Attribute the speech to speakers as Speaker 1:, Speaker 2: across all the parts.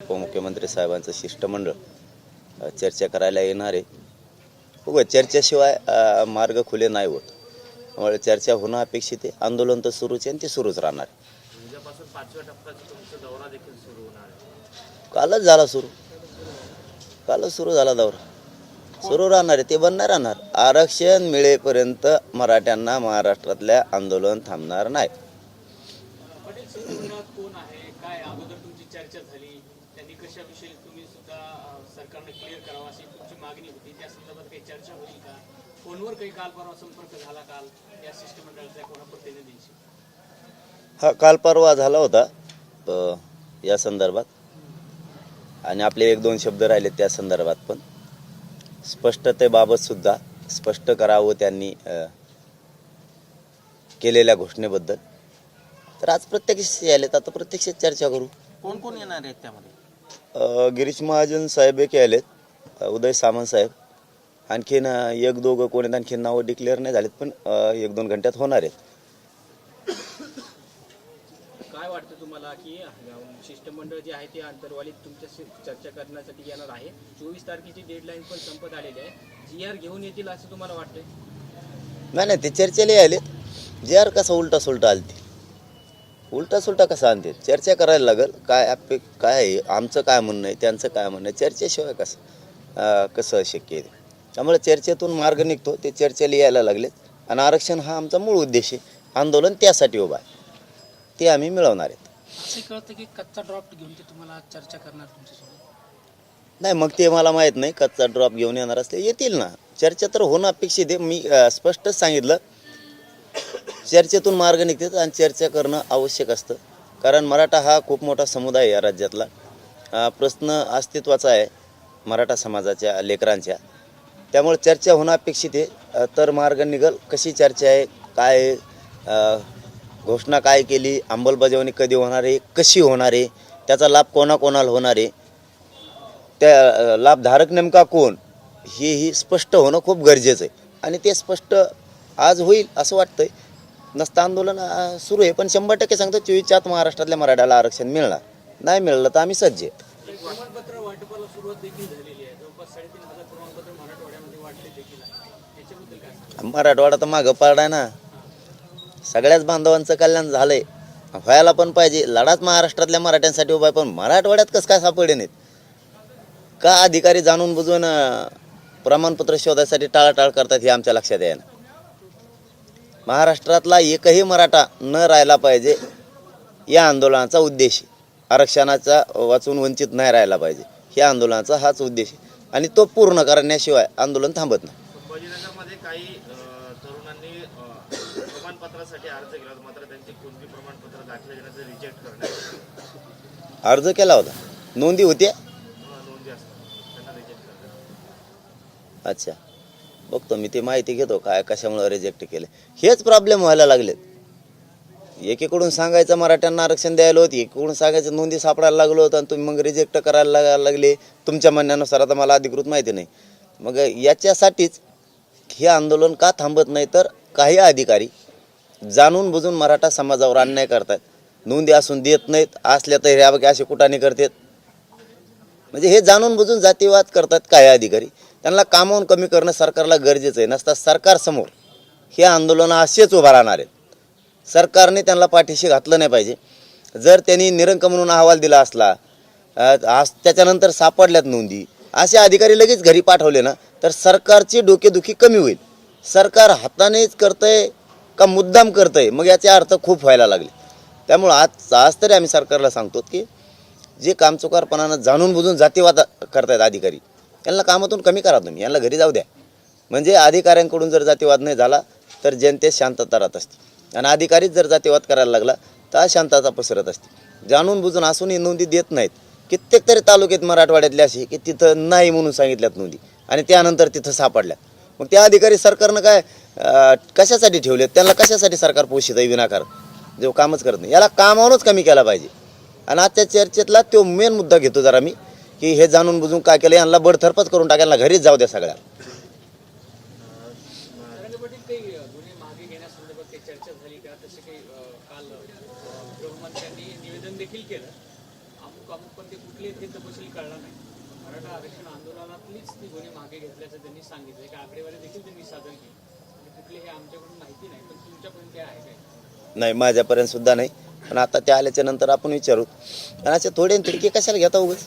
Speaker 1: उपमुख्यमंत्री साहेबांचं शिष्टमंडळ चर्चा करायला येणार आहे. बघू चर्चेशिवाय मार्ग खुले नाही होत. त्यामुळे चर्चा होणं अपेक्षित आहे. आंदोलन तर सुरूच आहे आणि ते सुरूच राहणार कालच झाला सुरू. कालच सुरू झाला दौरा. सुरू राहणार आहे. ते बंद नाही राहणार. आरक्षण मिळेपर्यंत मराठ्यांना महाराष्ट्रातल्या आंदोलन थांबणार नाही
Speaker 2: पटेल शिवसेनेत कोण आहे काय अगोदर तुमची चर्चा झाली त्यांनी कशाविषयी तुम्ही सुद्धा अं, सरकारने क्लिअर करावं अशी तुमची मागणी होती त्या संदर्भात काही चर्चा होईल का फोनवर काही काल परवा संपर्क झाला काल या शिष्टमंडळाच्या कोणा प्रतिनिधींशी
Speaker 1: हा काल परवा झाला होता अ, या संदर्भात. आणि आपले एक दोन शब्द राहिले त्या संदर्भात पण. स्पष्टतेबाबत सुद्धा स्पष्ट करावं त्यांनी अ, केलेल्या घोषणेबद्दल. तर आज प्रत्यक्ष आलेत आता प्रत्यक्ष चर्चा करू.
Speaker 3: कोण कोण येणार आहेत त्यामध्ये?
Speaker 1: अ, गिरीश महाजन साहेब एक आलेत अ, उदय सामंत साहेब. आणखीन एक दोघं कोणी आणखीन नावं डिक्लेअर नाही झालेत पण एक दोन घंट्यात होणार आहेत.
Speaker 2: काय वाटतं तुम्हाला की शिष्टमंडळ जे आहे ते आंतरवालीत तुमच्याशी चर्चा करण्यासाठी येणार आहे? चोवीस तारखेची डेडलाईन पण संपत आलेली आहे. जी आर घेऊन येतील असं तुम्हाला वाटतंय?
Speaker 1: नाही नाही ते चर्चेला आलेत. जे आर कसा उलटा सुलटा आलते? उलटा सुलटा कसा आणते? चर्चा करायला लागल. काय काय आहे? आमचं काय म्हणणं आहे? त्यांचं काय म्हणणं आहे? चर्चेशिवाय कसं कसं शक्य आहे. त्यामुळे चर्चेतून मार्ग निघतो ते चर्चेला यायला लागलेत. आणि आरक्षण हा आमचा मूळ उद्देश आहे. आंदोलन त्यासाठी उभा आहे. ते आम्ही मिळवणार आहेत.
Speaker 4: की कच्चा ड्रॉप घेऊन ते तुम्हाला चर्चा करणार
Speaker 1: नाही मग ते मला माहीत नाही. कच्चा ड्रॉप घेऊन येणार असले येतील ना. चर्चा तर होणं अपेक्षित आहे. मी स्पष्टच सांगितलं. चर्चेतून मार्ग निघतात आणि चर्चा करणं आवश्यक असतं. कारण मराठा हा खूप मोठा समुदाय आहे या राज्यातला. प्रश्न अस्तित्वाचा आहे मराठा समाजाच्या लेकरांच्या. त्यामुळे चर्चा होणं अपेक्षित आहे. तर मार्ग निघल. कशी चर्चा आहे? काय आहे, घोषणा काय केली? अंमलबजावणी कधी होणार आहे? कशी होणार आहे? त्याचा लाभ कोणाकोणाला होणार आहे? त्या लाभधारक नेमका कोण? हे ही स्पष्ट होणं खूप गरजेचं आहे. आणि ते स्पष्ट आज होईल असं वाटतंय. नसतं आंदोलन सुरू आहे. पण शंभर टक्के सांगतो चोवीसच्या आत महाराष्ट्रातल्या मराठ्याला आरक्षण मिळणार. नाही मिळालं तर आम्ही सज्ज आहे
Speaker 2: प्रमाणपत्र वाटपाला सुरुवात देखील झालेली आहे जवळपास साडेतीन हजार प्रमाणपत्र मराठवाड्यामध्ये वाटले देखील आहे याच्याबद्दल काय सांगाल?
Speaker 1: मराठवाडा तर मागं पाडाय ना. सगळ्याच बांधवांचं कल्याण झालंय. व्हायला पण पाहिजे. लढाच महाराष्ट्रातल्या मराठ्यांसाठी उभा आहे. पण मराठवाड्यात कसं काय सापडे नाहीत? का अधिकारी जाणून बुजून प्रमाणपत्र शोधायसाठी टाळाटाळ करतात हे आमच्या लक्षात आहे महाराष्ट्रातला एकही मराठा न राहिला पाहिजे या आंदोलनाचा उद्देश. आरक्षणाचा वाचून वंचित नाही राहिला पाहिजे. या आंदोलनाचा हाच उद्देश आणि तो पूर्ण करण्याशिवाय आंदोलन थांबत नाही.
Speaker 3: काही तरुणांनी प्रमाणपत्रासाठी अर्ज केला होता. मात्र त्यांची कोणती प्रमाणपत्र दाखले देण्याचं रिजेक्ट करण्यात
Speaker 1: अर्ज केला होता? नोंदी होत्या
Speaker 3: नोंदी असतात. त्यांना रिजेक्ट करण्यात
Speaker 1: अच्छा. बघतो मी ती माहिती घेतो. काय कशामुळे रिजेक्ट केले? हेच प्रॉब्लेम व्हायला लागलेत. एकीकडून सांगायचं मराठ्यांना आरक्षण द्यायला होती एकीकडून सांगायचं नोंदी सापडायला लागलो होतं आणि तुम्ही मग रिजेक्ट करायला लागा- लागले. तुमच्या म्हणण्यानुसार आता मला अधिकृत माहिती नाही. मग याच्यासाठीच हे आंदोलन का थांबत नाही तर काही अधिकारी जाणून बुजून मराठा समाजावर अन्याय करतात नोंदी असून देत नाहीत असल्या तर ह्या असे कुठाने करतात. म्हणजे हे जाणून बुजून जातीवाद करतात काही अधिकारी. त्यांना कामावून कमी करणं सरकारला गरजेचं आहे. नसता सरकारसमोर हे आंदोलन असेच उभा राहणार आहेत. सरकारने त्यांना पाठीशी घातलं नाही पाहिजे. जर त्यांनी निरंक म्हणून अहवाल दिला असला आज त्याच्यानंतर सापडल्यात नोंदी. असे अधिकारी लगेच घरी पाठवले ना तर सरकारची डोकेदुखी कमी होईल. सरकार हातानेच करतंय का मुद्दाम करतंय? मग याचे अर्थ खूप व्हायला लागले. त्यामुळं आज आज तरी आम्ही सरकारला सांगतो की जे कामचुकारपणानं जाणून बुजून जातीवाद करतायत अधिकारी यांना कामातून कमी करा तुम्ही यांना घरी जाऊ द्या. म्हणजे अधिकाऱ्यांकडून जर जातीवाद नाही झाला तर जनतेत शांतता राहत असते. आणि अधिकारीच जर जातीवाद करायला लागला तर शांतता पसरत असते. जाणून बुजून असूनही नोंदी देत नाहीत. कित्येक तरी तालुक्यात मराठवाड्यातले असे की तिथं नाही म्हणून सांगितल्यात नोंदी. आणि त्यानंतर तिथं सापडल्या मग त्या अधिकारी सरकारनं काय कशासाठी ठेवलेत? त्यांना कशासाठी सरकार पोषित आहे विनाकार जो कामच करत नाही. याला कामावरच कमी केला पाहिजे. आणि आजच्या चर्चेतला तो मेन मुद्दा घेतो जरा मी की हे जाणून बुजून काय केलं? यांना बडथरपच करून टाकायला घरीच जाऊ द्या सगळ्या
Speaker 2: तरंग पाटील काही अं, गुन्हे मागे घेण्यासंदर्भात काही चर्चा झाली का तसे काही अं, काल अं, गृहमंत्र्यांनी निवेदन देखील केलं अमुक अमुक पण ते कुठले ते तपशील कळला नाही मराठा आरक्षण आंदोलनातलीच ती गुन्हे मागे घेतल्याचं त्यांनी सांगितलं. एक आकडेवारी देखील त्यांनी सादर केली. म्हणजे कुठली हे आमच्याकडून माहिती नाही पण तुमच्याकडून काय आहे काय
Speaker 1: नाही माझ्यापर्यंत सुद्धा नाही. पण आता ते आल्याच्यानंतर आपण विचारू. आणि असे थोडे तिडके कशाला घेता उगाच?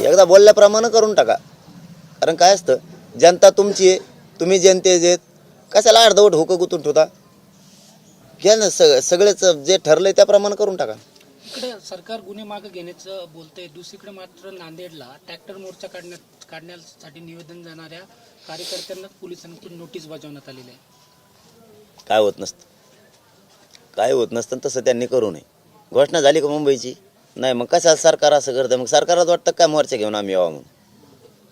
Speaker 1: एकदा बोलल्याप्रमाणे करून टाका. कारण काय असतं जनता तुमची आहे तुम्ही जनतेचे आहेत. कशाला अर्धवट होकं गुतून ठेवता? घ्या ना सग सगळेच जे ठरलंय त्याप्रमाणे करून टाका.
Speaker 4: इकडे सरकार गुन्हे मागे घेण्याचं बोलतंय. दुसरीकडे मात्र नांदेडला ट्रॅक्टर मोर्चा काढण्यात काढण्यासाठी निवेदन जाणाऱ्या कार्यकर्त्यांना पोलिसांकडून नोटीस बजावण्यात आलेली आहे.
Speaker 1: काय होत नसतं. काय होत नसतं तसं त्यांनी करू नये. घोषणा झाली का मुंबईची? नाही मग कशा सरकार असं करतं मग सरकारच वाटतं काय मोर्चा घेऊन आम्ही यावा म्हणून?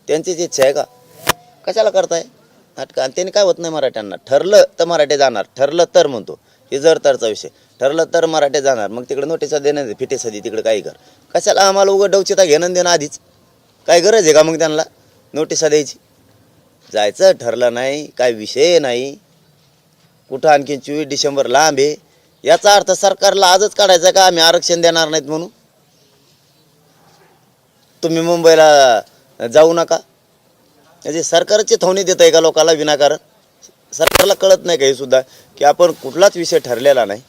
Speaker 1: त्यांचीच इच्छा आहे का? कशाला करताय? नाटकं. आणि त्यांनी काय होत नाही मराठ्यांना? ठरलं तर मराठे जाणार ठरलं तर म्हणतो. हे जर तरचा विषय. ठरलं तर मराठे जाणार. मग तिकडे नोटिसा देण्यात फिटे सधी तिकडे काही कर. कशाला आम्हाला उघड डवचिता घेणं देणं आधीच? काय गरज आहे का मग त्यांना? नोटिसा द्यायची. जायचं ठरलं नाही काय विषय नाही. कुठं आणखी चोवीस डिसेंबर लांब आहे? याचा अर्थ सरकारला आजच काढायचा का आम्ही आरक्षण देणार नाहीत म्हणून? तुम्ही मुंबईला जाऊ नका. म्हणजे सरकारची थवणी देत आहे का लोकाला विनाकारण? सरकारला कळत नाही काही सुद्धा की आपण कुठलाच विषय ठरलेला नाही.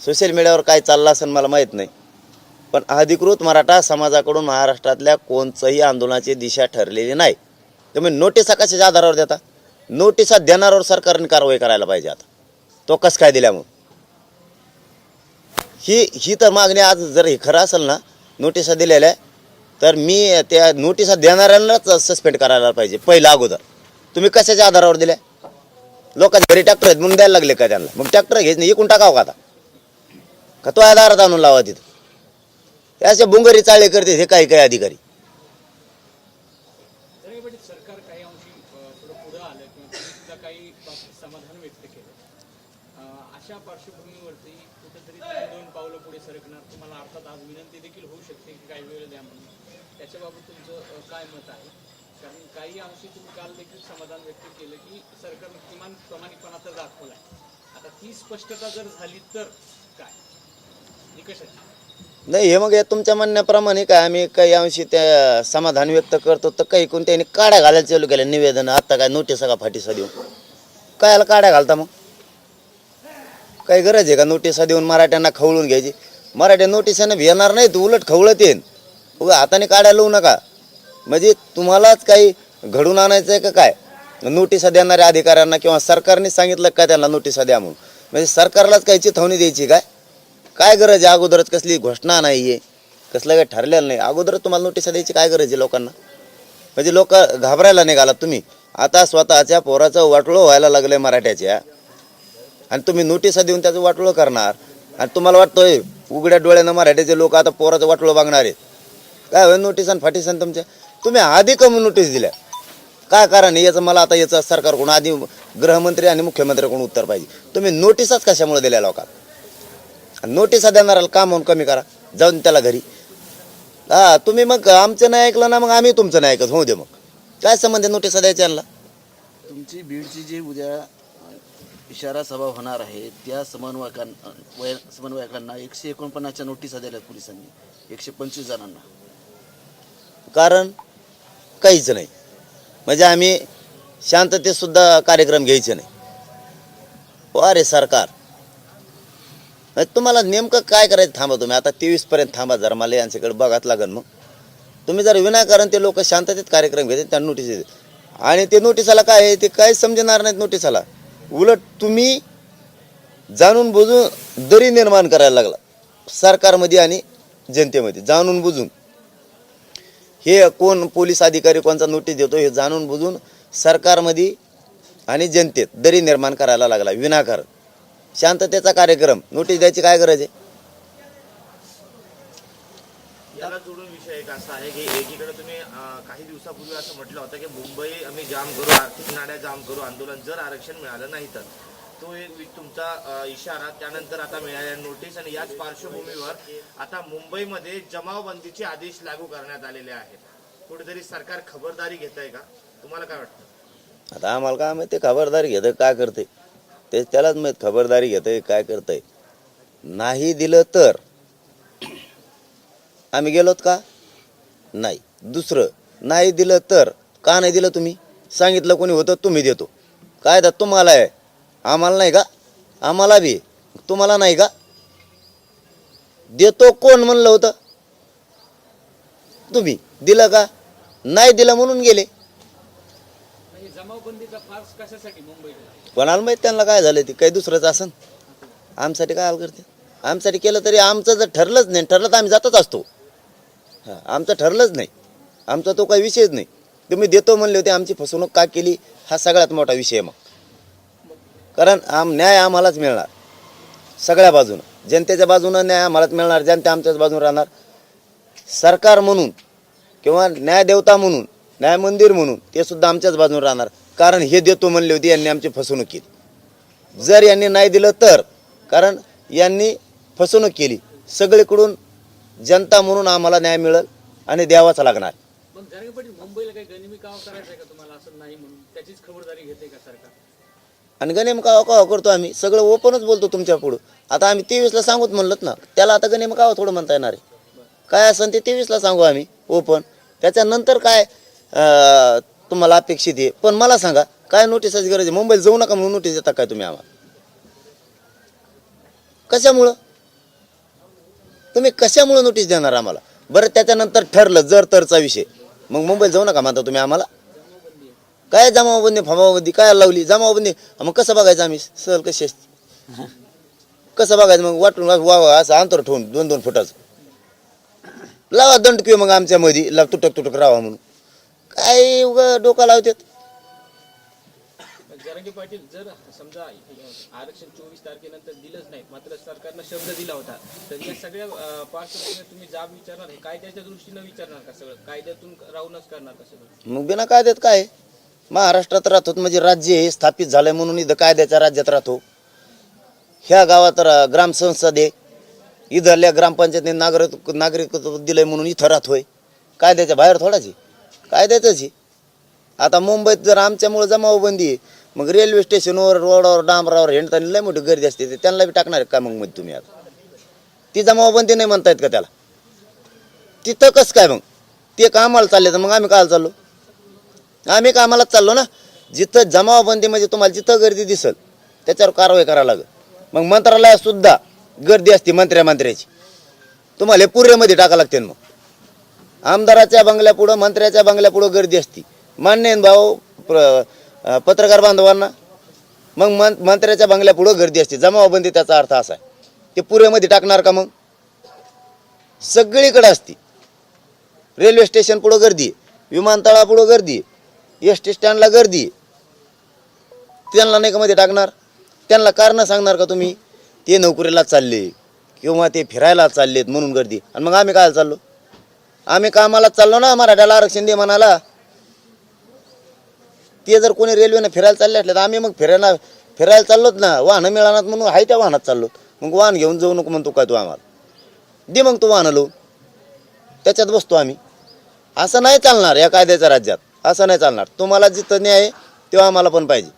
Speaker 1: सोशल मीडियावर काय चाललं असेल मला माहीत नाही. पण अधिकृत मराठा समाजाकडून महाराष्ट्रातल्या कोणचंही आंदोलनाची दिशा ठरलेली नाही. त्यामुळे नोटिसा कशाच्या आधारावर देता? नोटिसा देणाऱ्यावर सरकारने कारवाई करायला पाहिजे आता. तो कसं काय दिल्या मग? ही ही तर मागणी आज जर हे खरं असेल ना नोटिसा दिलेल्या आहे, तर मी त्या नोटिसा देणाऱ्यांनाच सस्पेंड करायला पाहिजे पहिला अगोदर. तुम्ही कशाच्या आधारावर दिल्या? लोकांच्या घरी ट्रॅक्टर आहेत म्हणून द्यायला लागले का त्यांना? मग ट्रॅक्टर घेत नाही इकून टाकावं का आता? का तो आधारात आणून लावा तिथं? हे असे बुंगरी चाळे करते हे काही काही अधिकारी.
Speaker 2: अशा पार्श्वभूमीवरती कुठेतरी दोन पावलं पुढे सरकणार तुम्हाला अर्थात आज विनंती देखील होऊ शकते की काही वेळ द्या म्हणून. त्याच्याबाबत तुमचं काय मत आहे? कारण काही अंशी तुम्ही काल देखील समाधान व्यक्त केलं की सरकारनं किमान प्रामाणिकपणा तर दाखवलाय. आता ती स्पष्टता जर झाली तर काय? निकषाची
Speaker 1: नाही हे मग हे तुमच्या म्हणण्याप्रमाणे काय? आम्ही काही अंशी त्या समाधान व्यक्त करतो तर काही कोण त्यांनी काड्या घालायला चालू केल्या निवेदन आता काय नोटीस का फाटीसा देऊन? कायला काड्या घालता मग? काही गरज आहे का नोटिसा देऊन मराठ्यांना खवळून घ्यायची? मराठ्या नोटिसानं येणार नाही तू उलट खवळत येईन उगा हाताने काड्या लावू नका. म्हणजे तुम्हालाच काही घडून आणायचं आहे का काय? नोटिसा देणाऱ्या अधिकाऱ्यांना किंवा सरकारने सांगितलं का त्यांना नोटिसा द्या म्हणून? म्हणजे सरकारलाच काही चिथवणी द्यायची काय? काय गरज आहे? अगोदरच कसली घोषणा नाही आहे कसलं काही ठरलेलं नाही. अगोदरच तुम्हाला नोटिसा द्यायची काय गरज आहे लोकांना? म्हणजे लोक घाबरायला निघालात तुम्ही. आता स्वतःच्या पोराचं वाटोळं व्हायला लागलं आहे मराठ्याच्या. आणि तुम्ही नोटिसा देऊन त्याचं वाटोळं करणार. आणि तुम्हाला वाटतंय उघड्या डोळ्यानं मराठ्याचे लोक आता पोराचं वाटोळं बघणार आहेत. काय होईल नोटिसान फाटीसन तुमच्या? तुम्ही आधी कमी नोटीस दिल्या. काय कारण आहे? याचं मला आता याचं सरकारकडून आधी गृहमंत्री आणि मुख्यमंत्र्याकडून उत्तर पाहिजे. तुम्ही नोटिसाच कशामुळे दिल्या लोकांना? नोटिसा देणाऱ्याला का म्हणून कमी करा. जाऊन त्याला घरी. हा तुम्ही मग आमचं नाही ऐकलं ना मग आम्ही तुमचं नाही ऐकत. होऊ दे मग. काय संबंध आहे नोटिसा द्यायच्या यांना?
Speaker 5: तुमची बीडची जी उद्या इशारा सभा होणार आहे त्या समन्वयकां वय समन्वयकांना एकशे एकोणपन्नासच्या नोटिसा दिल्या पोलिसांनी. एकशे पंचवीस जणांना.
Speaker 1: कारण? काहीच नाही. म्हणजे आम्ही शांततेतसुद्धा कार्यक्रम घ्यायचे नाही. हो, अरे सरकार. तुम्हाला नेमकं काय करायचं थांबा तुम्ही. आता तेवीस पर्यंत थांबा जरा. मला यांच्याकडे बघाच लागेल मग. तुम्ही जर विनाकारण ते लोक शांततेत कार्यक्रम घेते त्यांना नोटीस देते आणि ते नोटिसाला काय आहे? ते काय समजणार नाहीत नोटिसाला उलट तुम्ही जाणून बुजून दरी निर्माण करायला लागला. सरकारमध्ये आणि जनतेमध्ये. जाणून बुजून. हे कोण पोलीस अधिकारी कोणचा नोटीस देतो हे जाणून बुजून सरकारमध्ये आणि जनतेत दरी निर्माण करायला लागला विनाकारण. शांततेचा कार्यक्रम नोटीस द्यायची काय गरज आहे?
Speaker 3: याला जोडून विषय एक असा आहे की एकीकडे तुम्ही काही दिवसापूर्वी असं म्हटलं होतं की मुंबई आम्ही जाम करू आर्थिक नाड्या जाम करू आंदोलन जर आरक्षण मिळालं नाही तर. तो एक तुमचा इशारा त्यानंतर आता मिळाल्या नोटीस आणि याच पार्श्वभूमीवर आता मुंबईमध्ये जमावबंदीचे आदेश लागू करण्यात आलेले आहेत. कुठेतरी सरकार खबरदारी घेत आहे का? तुम्हाला काय वाटतं?
Speaker 1: आता आम्हाला काय माहिती खबरदारी घेतं काय करते ते त्यालाच माहीत खबरदारी घेतंय काय करतंय? नाही दिलं तर आम्ही गेलोत का? नाही. दुसरं नाही दिलं तर का नाही दिलं तुम्ही? सांगितलं कोणी होतं तुम्ही देतो. काय तुम्हाला आहे आम्हाला नाही का? आम्हाला बी. तुम्हाला नाही का? देतो कोण म्हणलं होतं? तुम्ही. दिलं का? नाही दिलं म्हणून गेले.
Speaker 2: म्हणजे
Speaker 1: कोणाला माहीत त्यांना काय झालं ते? काही दुसरंच असन. आमसाठी काय करते? आमसाठी केलं तरी आमचं जर ठरलंच नाही ठरलं तर आम्ही जातच असतो. हां आमचं ठरलंच नाही. आमचा तो काही विषयच नाही. तुम्ही देतो म्हणले होते आमची फसवणूक का केली? हा सगळ्यात मोठा विषय आहे मग. कारण आम न्याय आम्हालाच मिळणार. सगळ्या बाजूनं. जनतेच्या बाजूनं न्याय आम्हालाच मिळणार जनता आमच्याच बाजून राहणार. सरकार म्हणून किंवा न्यायदेवता म्हणून न्याय मंदिर म्हणून ते सुद्धा आमच्याच बाजून राहणार. कारण हे देतो म्हणले होते यांनी आमची फसवणूक केली. जर यांनी नाही दिलं तर कारण यांनी फसवणूक केली. सगळीकडून जनता म्हणून आम्हाला न्याय मिळेल आणि द्यावाच लागणार.
Speaker 2: मुंबईला काही गनिमी करायचं का तुम्हाला असं नाही म्हणून? त्याचीच खबरदारी घेते का सरकार?
Speaker 1: आणि गणेम कावा कावा करतो आम्ही. सगळं ओपनच बोलतो तुमच्या पुढं. आता आम्ही तेवीसला सांगूत म्हणलं ना त्याला आता गणेम कावा थोडं म्हणता येणार आहे. काय असेल ते तेवीसला सांगू आम्ही ओपन. त्याच्यानंतर काय तुम्हाला अपेक्षित आहे. पण मला सांगा काय नोटीसाची गरज आहे? मुंबईला जाऊ नका म्हणून नोटीस देता काय तुम्ही आम्हाला? कशामुळं? तुम्ही कशामुळं नोटीस देणार आम्हाला? बरं त्याच्यानंतर ठरलं जर तरचा विषय. मग मुंबईला जाऊ नका म्हणता तुम्ही आम्हाला. काय जमावबंदी फमावबंदी काय लावली जमावबंदी मग कसं बघायचं आम्ही? सहल कशी असते कसं बघायचं? मग वाटून वा वा असं अंतर ठेवून दोन दोन फुटाचं. लावा दंड किंवा मग आमच्या मध्ये ला तुटक तुटक राहा म्हणून. काय उगा डोका लावतात?
Speaker 2: जरांगे पाटील जर समजा आरक्षण चोवीस तारखेनंतर दिलंच नाही मात्र सरकारनं शब्द दिला होता तर या सगळ्या अं, पार्श्वभूमीवर तुम्ही जाब विचारणार हे कायद्याच्या दृष्टीनं विचारणार का सगळं? कायद्यातून राहूनच करणार का सगळं?
Speaker 1: मग बिना कायद्यात काय? महाराष्ट्रात राहतो म्हणजे राज्य हे स्थापित झालंय म्हणून इथं कायद्याच्या राज्यात राहतो. ह्या गावात रा- ग्रामसंसद आहे. इथल्या ग्रामपंचायतीने नागरिक नागरिकत्व दिलंय म्हणून इथं राहतोय. कायद्याच्या बाहेर थोडाच आहे. कायद्यातच आहे. आता मुंबईत जर आमच्यामुळे जमावबंदी आहे मग रेल्वे स्टेशनवर रोडावर डांबरावर हिंडताना लय मोठी गर्दी असते. ते त्यांना बी टाकणार का मग मध्ये तुम्ही आता ती जमावबंदी नाही म्हणतायत का त्याला? तिथं कसं काय मग? ते कामाला चालले तर मग आम्ही काल चाललो? आम्ही कामालाच चाललो ना जिथं जमावबंदी म्हणजे तुम्हाला जिथं गर्दी दिसल त्याच्यावर कारवाई करावं लागेल. मग मंत्रालयात सुद्धा गर्दी असते मंत्र्या मंत्र्याची. तुम्हाला हे पुऱ्यामध्ये टाकावं लागते मग. आमदाराच्या बंगल्यापुढं मंत्र्याच्या बंगल्यापुढं गर्दी असती. मान्य भाऊ प्र- पत्रकार बांधवांना? मग मं मंत्र्याच्या बंगल्यापुढं गर्दी असते. जमावबंदी त्याचा अर्थ असा आहे. ते पुऱ्यामध्ये टाकणार का मग? सगळीकडे असती. रेल्वे स्टेशन पुढं गर्दी आहे. विमानतळापुढं गर्दी आहे. एस टी स्टँडला गर्दी. आहे त्यांना नाही का मध्ये टाकणार? त्यांना कारणं सांगणार का तुम्ही? ते नोकरीला चालले किंवा ते फिरायला चाललेत म्हणून गर्दी. आणि मग आम्ही काय चाललो? आम्ही कामाला चाललो ना मराठ्याला आरक्षण दे म्हणाला. ते जर कोणी रेल्वेनं फिरायला चालले असले तर आम्ही मग फिरायला फिरायला चाललोत ना. वाहनं मिळाणार म्हणून हाय त्या वाहनात चाललो मग वाहन घेऊन जाऊ नको म्हणतो काय तू आम्हाला? दे मग तू वाहनं लावून. त्याच्यात बसतो आम्ही. असं नाही चालणार या कायद्याच्या राज्यात. असं नाही चालणार. तुम्हाला जिथं न्याय आहे तेव्हा आम्हाला पण पाहिजे.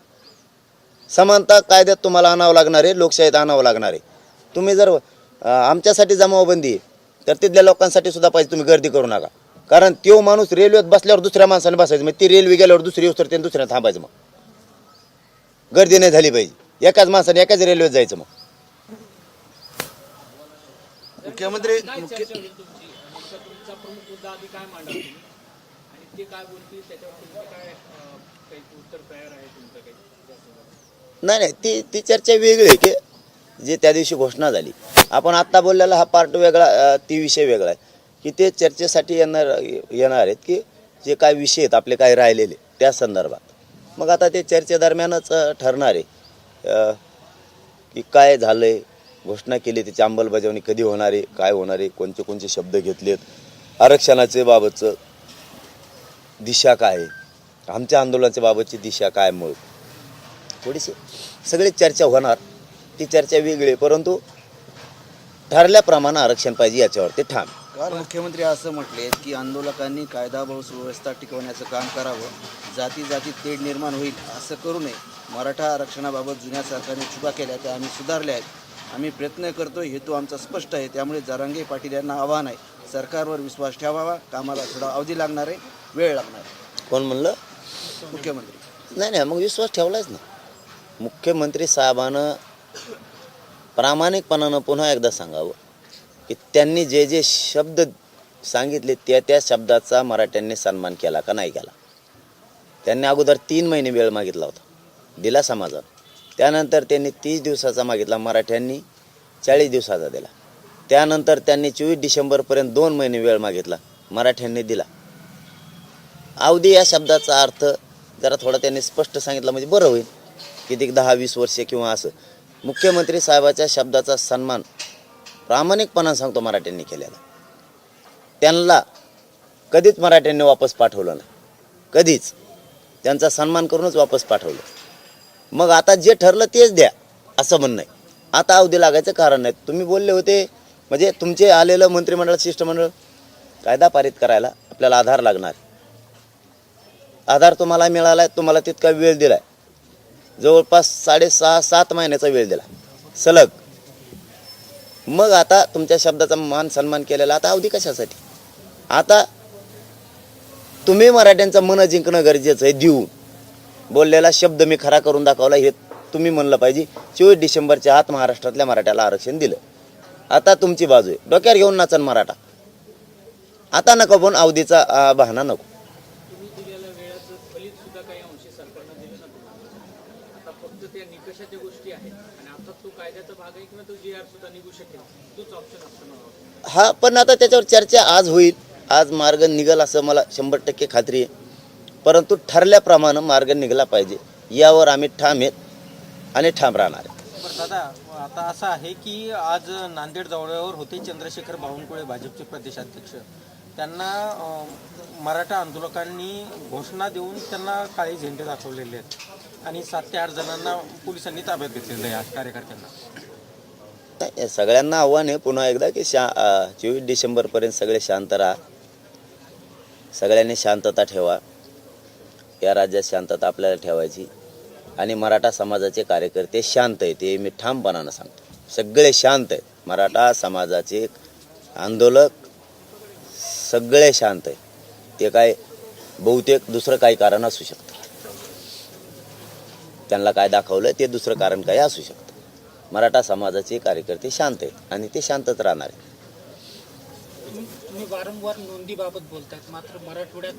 Speaker 1: समानता कायद्यात तुम्हाला आणावं लागणार आहे लोकशाहीत आणावं लागणार आहे. तुम्ही जर आमच्यासाठी जमावबंदी आहे तर तिथल्या लोकांसाठी सुद्धा पाहिजे तुम्ही गर्दी करू नका. कारण तो माणूस रेल्वेत बसल्यावर दुसऱ्या माणसाने बसायचं मग ती रेल्वे गेल्यावर दुसरी तर त्याने दुसऱ्या थांबायचं मग. गर्दी नाही झाली पाहिजे. एकाच माणसाने एकाच रेल्वेत जायचं मग.
Speaker 5: मुख्यमंत्री
Speaker 2: ते काय बोलतील त्याच्यावर तुमचं म्हणजे काय काही उत्तर तयार आहे तुमचं काही?
Speaker 1: नाही नाही ती ती चर्चा वेगळी आहे की जे त्या दिवशी घोषणा झाली. आपण आत्ता बोललेला हा पार्ट वेगळा ती विषय वेगळा आहे. की ते चर्चेसाठी येणार येणार आहेत की जे काय विषय आहेत आपले काय राहिलेले त्या संदर्भात. मग आता ते चर्चेदरम्यानच ठरणार आहे. की काय झालं आहे घोषणा केली त्याची अंमलबजावणी कधी होणार आहे काय होणार आहे कोणते कोणते शब्द घेतलेत आरक्षणाचे बाबतचं दिशा काय आहे? आमच्या आंदोलनाच्या बाबतची दिशा काय मग? थोडीशी. सगळी चर्चा होणार ती चर्चा वेगळी आहे, परंतु ठरल्याप्रमाणे आरक्षण पाहिजे याच्यावर ते ठाम.
Speaker 5: काल मुख्यमंत्री असं म्हटले की आंदोलकांनी कायदा व सुव्यवस्था टिकवण्याचं काम करावं जाती जाती तेढ निर्माण होईल असं करू नये. मराठा आरक्षणाबाबत जुन्या सरकारने चुका केल्या त्या आम्ही सुधारल्या आहेत. आम्ही प्रयत्न करतो हेतू आमचा स्पष्ट आहे त्यामुळे जरांगे पाटील यांना आव्हान आहे. सरकारवर विश्वास ठेवावा कामाला थोडा अवधी लागणार आहे. वेळ लागणार.
Speaker 1: कोण म्हणलं?
Speaker 5: मुख्यमंत्री.
Speaker 1: नाही नाही मग विश्वास ठेवलाच ना. मुख्यमंत्री साहेबानं प्रामाणिकपणानं पुन्हा एकदा सांगावं की त्यांनी जे जे शब्द सांगितले त्या त्या शब्दाचा मराठ्यांनी सन्मान केला का नाही केला. त्यांनी अगोदर तीन महिने वेळ मागितला होता दिला समाजानं त्यानंतर त्यांनी तीस दिवसाचा मागितला मराठ्यांनी चाळीस दिवसाचा दिला. त्यानंतर त्यांनी चोवीस डिसेंबरपर्यंत दोन महिने वेळ मागितला मराठ्यांनी दिला. अवधी या शब्दाचा अर्थ जरा थोडा त्यांनी स्पष्ट सांगितलं म्हणजे बरं होईल. किती दहा वीस वर्षे किंवा असं. मुख्यमंत्री साहेबाच्या शब्दाचा सन्मान प्रामाणिकपणा सांगतो मराठ्यांनी केलेला. त्यांना कधीच मराठ्यांनी वापस पाठवलं नाही. कधीच. त्यांचा सन्मान करूनच वापस पाठवलं. मग आता जे ठरलं तेच द्या असं म्हणणं आहे. आता अवधी लागायचं कारण नाही. तुम्ही बोलले होते म्हणजे तुमचे आलेलं मंत्रिमंडळ शिष्टमंडळ कायदा पारित करायला आपल्याला आधार लागणार. आधार तुम्हाला मिळाला आहे तुम्हाला तितका वेळ दिला आहे जवळपास साडेसहा सात महिन्याचा वेळ दिला. सलग. मग आता तुमच्या शब्दाचा मान सन्मान केलेला आता अवधी कशासाठी? आता तुम्ही मराठ्यांचं मन जिंकणं गरजेचं आहे देऊन. बोललेला शब्द मी खरा करून दाखवला हे तुम्ही म्हणलं पाहिजे. चोवीस डिसेंबरच्या आत महाराष्ट्रातल्या मराठ्याला आरक्षण दिलं. आता तुमची बाजू आहे. डोक्यावर घेऊन नाचन मराठा. आता नको पण अवधीचा बहाणा नको
Speaker 2: तुम्ही दिलेल्या वेळाचं फलित सुद्धा काही अंशी सरकारनं दिलं ना तुम्हाला आता फक्त त्या निकषाच्या गोष्टी आहेत आणि आता तो कायद्याचा भाग आहे किंवा तो जी आर सुद्धा निघू शकेल तोच ऑप्शन असतो मला वाटतं.
Speaker 1: हा पण आता त्याच्यावर चर्चा आज होईल. आज मार्ग निघल असं मला शंभर टक्के खात्री आहे. परंतु ठरल्याप्रमाणे मार्ग निघाला पाहिजे. यावर आम्ही ठाम आहेत आणि ठाम राहणार आहे
Speaker 6: दादा आता असं आहे की आज नांदेड दौऱ्यावर होते चंद्रशेखर बावनकुळे भाजपचे प्रदेशाध्यक्ष. त्यांना मराठा आंदोलकांनी घोषणा देऊन त्यांना काळे झेंडे दाखवलेले आहेत. आणि सात ते आठ जणांना पोलिसांनी ताब्यात घेतलेलं आहे कार्यकर्त्यांना.
Speaker 1: नाही, सगळ्यांना आव्हान आहे पुन्हा एकदा की शा चोवीस डिसेंबरपर्यंत सगळे शांत राहा. सगळ्यांनी शांतता ठेवा. या राज्यात शांतता आपल्याला ठेवायची. आणि मराठा समाजाचे कार्यकर्ते शांत आहेत ते मी ठामपणानं सांगतो. सगळे शांत आहेत. मराठा समाजाचे आंदोलक सगळे शांत आहेत. ते काय बहुतेक दुसरं काही कारण असू शकतं. त्यांना काय दाखवलं ते दुसरं कारण काही असू शकतं. मराठा समाजाचे कार्यकर्ते शांत आहेत आणि ते शांतच राहणार आहेत.
Speaker 4: तुम्ही वारंवार नोंदीबाबत बोलतायत मात्र मराठवाड्यात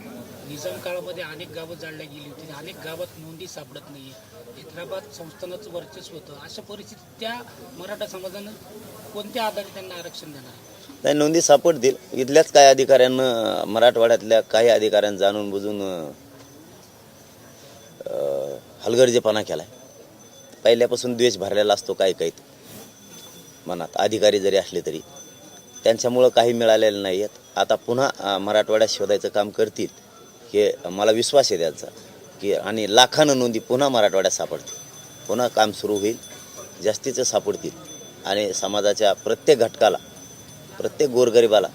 Speaker 4: निजाम काळामध्ये अनेक गावं जाळल्या गेली होती. अनेक गावात नोंदी सापडत नाही हैदराबाद संस्थानाचं वर्चस्व होतं. अशा परिस्थितीत त्या मराठा समाजानं कोणत्या आधारे त्यांना आरक्षण देणार?
Speaker 1: नाही नोंदी सापडतील. इथल्याच काही अधिकाऱ्यांना मराठवाड्यातल्या काही अधिकाऱ्यांना जाणून बुजून अं, हलगर्जेपणा आहे पहिल्यापासून द्वेष भरलेला असतो काही काही. मनात अधिकारी जरी असले तरी. त्यांच्यामुळं काही मिळालेलं नाही आहेत आता पुन्हा मराठवाड्यात शोधायचं काम करतील हे मला विश्वास आहे त्यांचा. की आणि लाखानं नोंदी पुन्हा मराठवाड्यात सापडतील. पुन्हा काम सुरू होईल जास्तीचं सापडतील. आणि समाजाच्या प्रत्येक घटकाला प्रत्येक गोरगरिबाला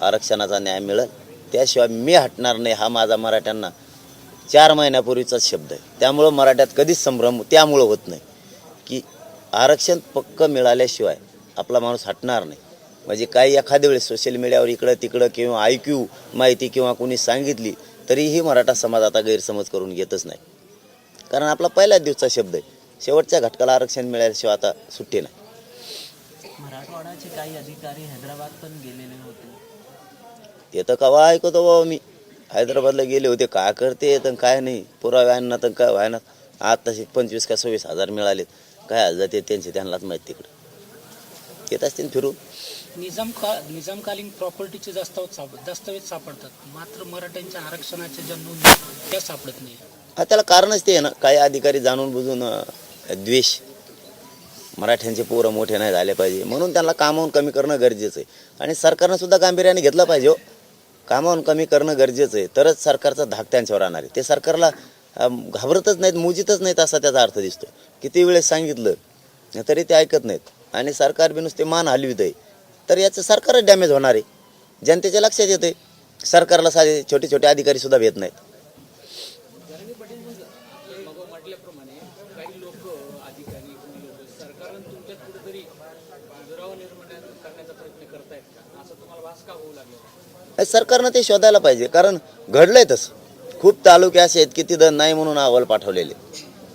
Speaker 1: आरक्षणाचा न्याय मिळेल. त्याशिवाय मी हटणार नाही हा माझा मराठ्यांना चार महिन्यापूर्वीचाच शब्द आहे. त्यामुळं मराठ्यात कधीच संभ्रम त्यामुळं होत नाही. की आरक्षण पक्क मिळाल्याशिवाय आपला माणूस हटणार नाही. म्हणजे काही एखाद्या वेळेस सोशल मीडियावर इकडं तिकडं किंवा ऐक्यू माहिती किंवा कोणी सांगितली तरीही मराठा समाज आता गैरसमज करून घेतच नाही. कारण आपला पहिल्याच दिवसचा शब्द आहे. शेवटच्या घटकाला आरक्षण मिळाल्याशिवाय आता सुट्टी नाही.
Speaker 7: मराठवाड्याचे काही अधिकारी हैदराबाद पण गेलेले होते.
Speaker 1: ते तर कवा ऐकतो बाबा मी. हैदराबादला गेले होते काय करते तर काय नाही. पुरावे आणणार तर काय व्हायना आज तसे पंचवीस का सव्वीस हजार मिळालेत. काय जाते त्यांचे त्यांनाच माहीत तिकडं. येत असतील फिरून.
Speaker 4: निजाम का निजामकालीन प्रॉपर्टीचे दस्तावेज दस्तावेज सापडतात. मात्र मराठ्यांच्या आरक्षणाच्या ज्या नोंदी त्या सापडत नाही.
Speaker 1: हा त्याला कारणच ते आहे ना. काही अधिकारी जाणून बुजून द्वेष. मराठ्यांचे पोरं मोठे नाही झाले पाहिजे. म्हणून त्यांना कामावून कमी करणं गरजेचं आहे. आणि सरकारनं सुद्धा गांभीर्याने घेतलं पाहिजे हो. कामावून कमी करणं गरजेचं आहे. तरच सरकारचा धाक त्यांच्यावर राहणार आहे. ते सरकारला घाबरतच नाहीत मोजितच नाहीत असा त्याचा अर्थ दिसतो किती वेळेस सांगितलं तरी ते ऐकत नाहीत. आणि सरकार बी नुसते मान हलवीत आहे. तर याचं सरकारच डॅमेज होणार आहे. जनतेच्या लक्षात येते सरकारला साधे छोटे छोटे अधिकारी सुद्धा भेट नाहीत
Speaker 2: मग म्हटल्याप्रमाणे काही लोक अधिकारी कोणी लोक सरकारनं तुमच्यात कुठेतरी दुरावा निर्माण करण्याचा प्रयत्न करतायत का असं तुम्हाला भास का होऊ लागला
Speaker 1: हे सरकारनं ते शोधायला पाहिजे. कारण घडलंय तसं. खूप तालुके असे आहेत की तिथं नाही म्हणून अहवाल पाठवलेले.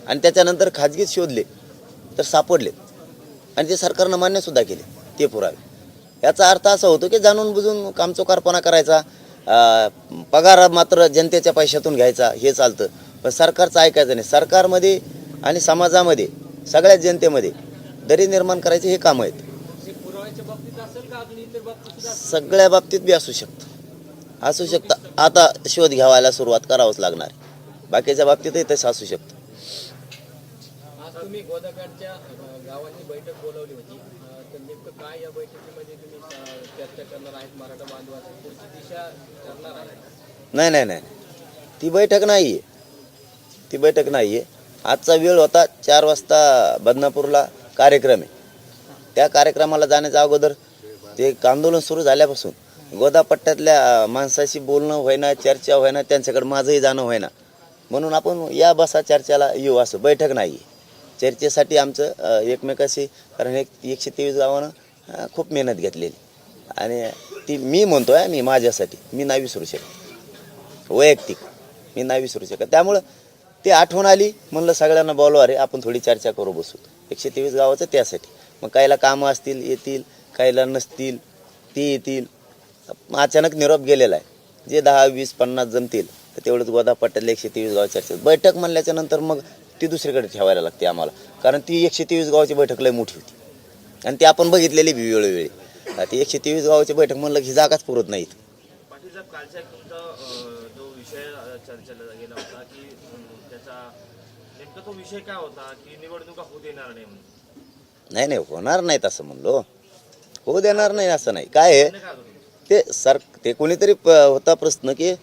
Speaker 1: आणि त्याच्यानंतर खाजगीत शोधले तर सापडले आणि ते सरकारनं मान्यसुद्धा केले ते पुरावे. याचा अर्थ असा होतो की जाणून बुजून कामचोकारपणा करायचा पगार मात्र जनतेच्या पैशातून घ्यायचा हे चालतं. पण सरकारचं ऐकायचं नाही. सरकारमध्ये आणि समाजामध्ये सगळ्याच जनतेमध्ये दरी निर्माण करायचे हे काम आहेत. सगळ्या बाबतीत बी असू शकतं. असू शकतं. आता शोध घ्यावायला सुरुवात करावंच लागणार. बाकीच्या बाबतीतही तसं असू शकतं. नाही नाही नाही ती बैठक नाही आहे ती बैठक नाही आहे आजचा वेळ होता चार वाजता बदनापूरला कार्यक्रम आहे. त्या कार्यक्रमाला जाण्याच्या अगोदर ते आंदोलन सुरू झाल्यापासून गोदापट्ट्यातल्या माणसाशी बोलणं होईना चर्चा होईना त्यांच्याकडे माझंही जाणं होईना म्हणून आपण या बसा चर्चेला येऊ असं. बैठक नाही. आहे चर्चेसाठी आमचं एकमेकाशी कारण एक एकशे तेवीस गावानं खूप मेहनत घेतलेली. आणि ती मी म्हणतो आहे मी माझ्यासाठी. मी नाही विसरू शकत. वैयक्तिक. मी नाही विसरू शकत. त्यामुळं ते आठवण आली. म्हणलं सगळ्यांना बोलवा अरे आपण थोडी चर्चा करू बसू. एकशे तेवीस गावाचं त्यासाठी. मग काहीला कामं असतील येतील काहीला नसतील ते येतील. अचानक निरोप गेलेला आहे. जे दहा वीस पन्नास जमतील तर तेवढंच गोदा पट्ट्यातले एकशे तेवीस गाव चर्चेत बैठक म्हणल्याच्या नंतर मग ती दुसरीकडे ठेवायला लागते आम्हाला. कारण ती एकशे तेवीस गावाची बैठक लय मोठी होती. आणि ती आपण बघितलेली बी वेळोवेळी. ती एकशे तेवीस गावाची बैठक म्हणलं की ही जागाच पुरत नाहीत.
Speaker 3: नाही
Speaker 1: नाही नाही होणार नाहीत असं म्हणलो. होऊ देणार नाही असं नाही. काय आहे? ते सर ते कोणीतरी प- होता प्रश्न की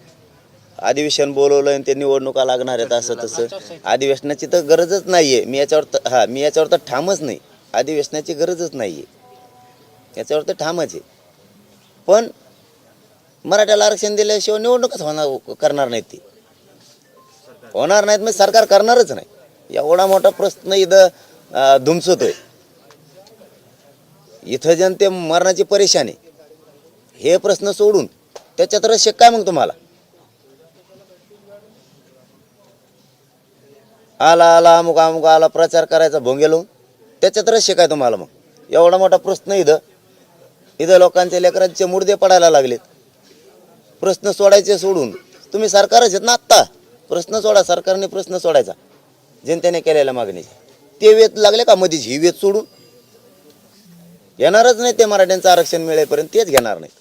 Speaker 1: अधिवेशन बोलवलं आणि ते निवडणुका लागणार आहेत असं तसं. अधिवेशनाची तर गरजच नाही आहे मी याच्यावर तर हा मी याच्यावर तर ठामच नाही. अधिवेशनाची गरजच नाही आहे याच्यावर तर ठामच आहे. पण मराठ्याला आरक्षण दिल्याशिवाय निवडणूकच होणार करणार नाहीत ती. होणार नाहीत मग सरकार करणारच नाही. एवढा मोठा प्रश्न इथं धुमसतोय. इथं जनते मरणाची परेशानी. हे प्रश्न सोडून त्याच्यात रहस्य काय मग तुम्हाला? आला आला अमुक अमुक आला प्रचार करायचा भोंगे लावून. त्याच्यात रश्य काय तुम्हाला मग? एवढा मोठा प्रश्न इथं. इथं लोकांचे लेकरांचे मुर्दे पडायला लागलेत. प्रश्न सोडायचे सोडून. तुम्ही सरकारच आहेत ना आत्ता? प्रश्न सोडा सरकारने प्रश्न सोडायचा. जनतेने केलेल्या मागणीचे. ते वेत लागले का मधीच? ही वेत सोडून. येणारच नाही ते मराठ्यांचं आरक्षण मिळेपर्यंत तेच घेणार नाही